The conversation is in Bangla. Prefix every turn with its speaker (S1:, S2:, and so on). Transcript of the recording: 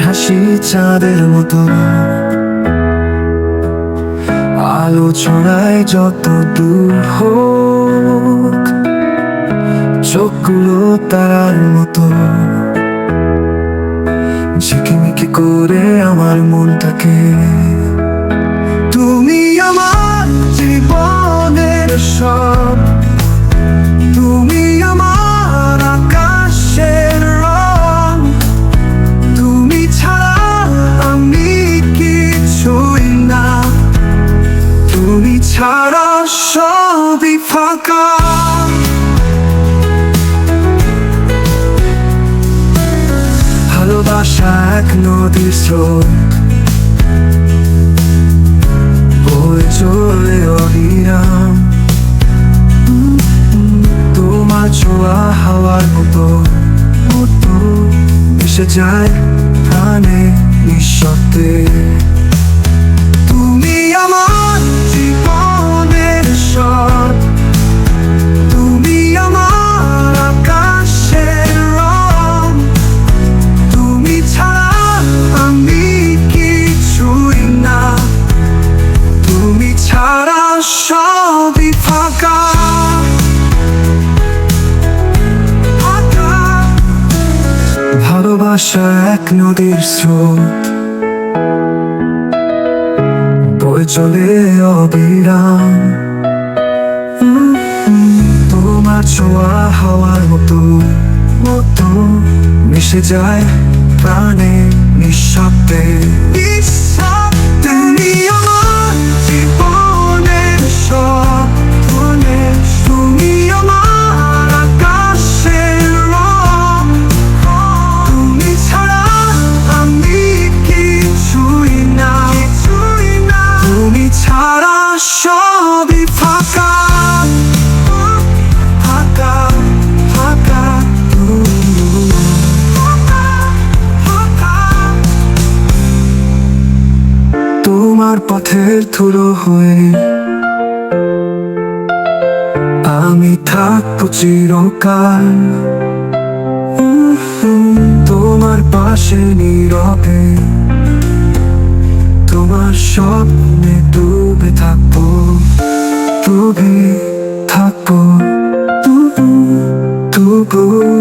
S1: হাসি চাঁদের মতো। আলো ছড়ায় যত দূর হোক, চোখগুলো তারার মতো। ঝিকিমিকি করে আমার মনটাকে ফাঁকা। ভালোবাসা এক নদীর স্রোত। বয়ে চলে অবিরাম। তোমার ছোঁয়া হাওয়ার মতো। মতো মিশে যায় প্রাণে নিঃশব্দে। তুমি আমার ভালোবাসা এক নদীর স্রোত বয়ে চলে অবিরাম তোমার ছোঁয়া হাওয়ার মতো মতো মিশে যায় প্রাণে নিঃশব্দে নিঃশব্দে। আমার পথের ধুলো হয়ে। আমি থাকব চিরকাল। তোমার পাশে নীরবে। তোমার স্বপ্নে ডুবে থাকব ডুবে থাকব। তবু